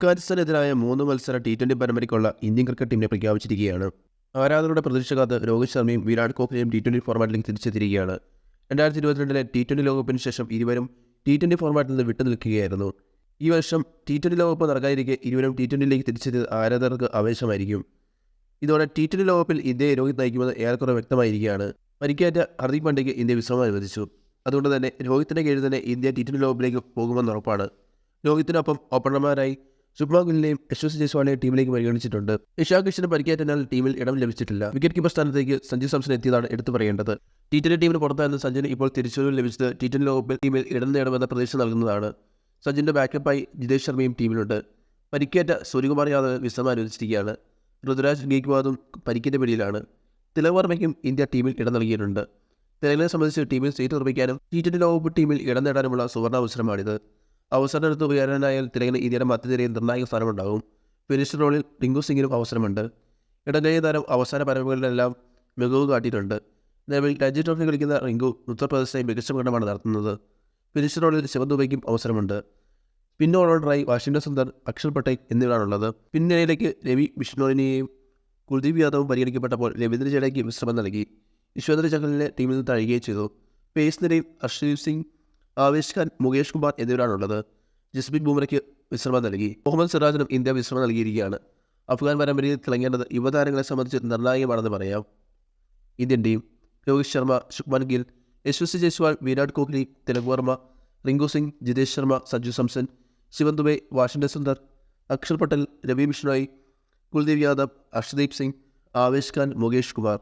അഫ്ഗാനിസ്ഥാനെതിരായ മൂന്ന് മത്സര T twenty പരമ്പരയ്ക്കുള്ള ഇന്ത്യൻ ക്രിക്കറ്റ് ടീമിനെ പ്രഖ്യാപിച്ചിരിക്കുകയാണ്. ആരാധകരുടെ പ്രതീക്ഷകാത്ത് രോഹിത് ശർമ്മയും വിരാട് കോഹ്ലിയും ടി ട്വന്റി ഫോർമാറ്റിലേക്ക് തിരിച്ചെത്തിയിരിക്കുകയാണ്. രണ്ടായിരത്തി ഇരുപത്തിരണ്ടിലെ ടി ട്വന്റി ലോകകപ്പിന് ശേഷം ഇരുവരും ടി ട്വന്റി ഫോർമാറ്റിൽ നിന്ന് വിട്ടു നിൽക്കുകയായിരുന്നു. ഈ വർഷം ടി ട്വന്റി ലോകകപ്പ് നടക്കാതിരിക്കെ ഇരുവരും ടി ട്വന്റിയിലേക്ക് തിരിച്ചെത്തിയത് ആരാധകർക്ക് ആവേശമായിരിക്കും. ഇതോടെ ടി ട്വന്റി ലോകകപ്പിൽ ഇന്ത്യയെ രോഹിത് നയിക്കുമെന്ന് ഏറെക്കുറെ വ്യക്തമായിരിക്കുകയാണ്. പരിക്കേറ്റ ഹർദിക് പാണ്ഡ്യയ്ക്ക് ഇന്ത്യ വിശ്രമം അനുവദിച്ചു. അതുകൊണ്ട് തന്നെ രോഹിത്തിന്റെ കീഴിൽ തന്നെ ഇന്ത്യ ടി ട്വന്റി ലോകകപ്പിലേക്ക് പോകുമെന്ന് ഉറപ്പാണ്. രോഹിത്തിനൊപ്പം ഓപ്പണർമാരായി ശുഭ്മാൻ ഗില്ലിനെയും യശ്വസ് ജയ്സ്വാളിനെയും ടീമിലേക്ക് പരിഗണിച്ചിട്ടുണ്ട്. ഇഷാ കിഷന് പരിക്കേറ്റതിനാൽ ടീമിൽ ഇടം ലഭിച്ചിട്ടില്ല. വിക്കറ്റ് കീപ്പർ സ്ഥാനത്തേക്ക് സഞ്ജു സാംസൺ എത്തിയതാണ് എടുത്തു പറയേണ്ടത്. ടി ട്വന്റി ടീമിന് പുറത്തായിരുന്ന സഞ്ജുന് ഇപ്പോൾ തിരിച്ചുവരവ് ലഭിച്ചത് ടി ട്വന്റി ലോകകപ്പിൽ ടീമിൽ ഇടം നേടുമെന്ന പ്രതീക്ഷ നൽകുന്നതാണ്. സഞ്ജുന്റെ ബാക്കപ്പായി ജിതേഷ് ശർമ്മയും ടീമിലുണ്ട്. പരിക്കേറ്റ സൂര്യകുമാർ യാദവ് വിശ്രമം അനുവദിച്ചിരിക്കുകയാണ് ഋതുരാജ് ഗേക്വാദും പരിക്കിന്റെ പിടിയിലാണ്. തിലക് വർമ്മയ്ക്കും ഇന്ത്യ ടീമിൽ ഇടം നൽകിയിട്ടുണ്ട്. തിലകിനെ സംബന്ധിച്ച് ടീമിൽ സീറ്റ് നിർമ്മിക്കാനും ടി ട്വന്റി ലോകകപ്പ് ടീമിൽ ഇടം നേടാനുമുള്ള സുവർണ അവസരമാണിത്. അവസരമെടുത്ത് ഉയരാനായാൽ തിലകിന് ഇന്ത്യയുടെ മധ്യനിരയിൽ നിർണായക സ്ഥാനമുണ്ടാകും. ഫിനിഷ് റോളിൽ ടിങ്കു സിംഗിനും അവസരമുണ്ട്. ഇടനില താരം അവസാന പരമ്പരകളിലെല്ലാം മികവ് കാട്ടിയിട്ടുണ്ട്. നിലവിൽ രഞ്ജി ട്രോഫി കളിക്കുന്ന റിങ്കു ഉത്തർപ്രദേശിനെ മികച്ച പ്രകടനമാണ് നടത്തുന്നത്. ഫിനിഷ് റോളിൽ ശിവദുബൈക്കും അവസരമുണ്ട്. പിന്നെ ഓൾറൗണ്ടറായി വാഷിംഗ്ടൺ സുന്ദർ അക്ഷർ പട്ടേൽ എന്നിവരാണുള്ളത്. പിന്നിലേക്ക് രവി വിഷ്ണുവിനെയും കുൽദീപ് യാദവും പരിഗണിക്കപ്പെട്ടപ്പോൾ രവീന്ദ്ര ജഡേക്ക് വിശ്രമം നൽകി. യശ്വന്ദ്ര ചഹലിനെ ടീമിൽ നിന്ന് തഴയുകയും ചെയ്തു. പേസ് നിരയിൽ അർഷദീപ് സിംഗ് ആവേശ് ഖാൻ മുകേഷ് കുമാർ എന്നിവരാണുള്ളത്. ജസ്മിത് ബുംറയ്ക്ക് വിശ്രമം നൽകി. മുഹമ്മദ് സിറാജിനും ഇന്ത്യ വിശ്രമം നൽകിയിരിക്കുകയാണ്. അഫ്ഗാൻ പരമ്പരയിൽ തിളങ്ങേണ്ടത് യുവതാരങ്ങളെ സംബന്ധിച്ച് നിർണായകമാണെന്ന് പറയാം. Indian team Rohit Sharma Shubman Gill Yashasvi Jaiswal Virat Kohli Tilak Varma Rinku Singh Jitesh Sharma Sanju Samson Shivam Dube Washington Sundar Axar Patel Ravi Bishnoi Kuldeep Yadav Arshdeep Singh Avesh Khan Mukesh Kumar.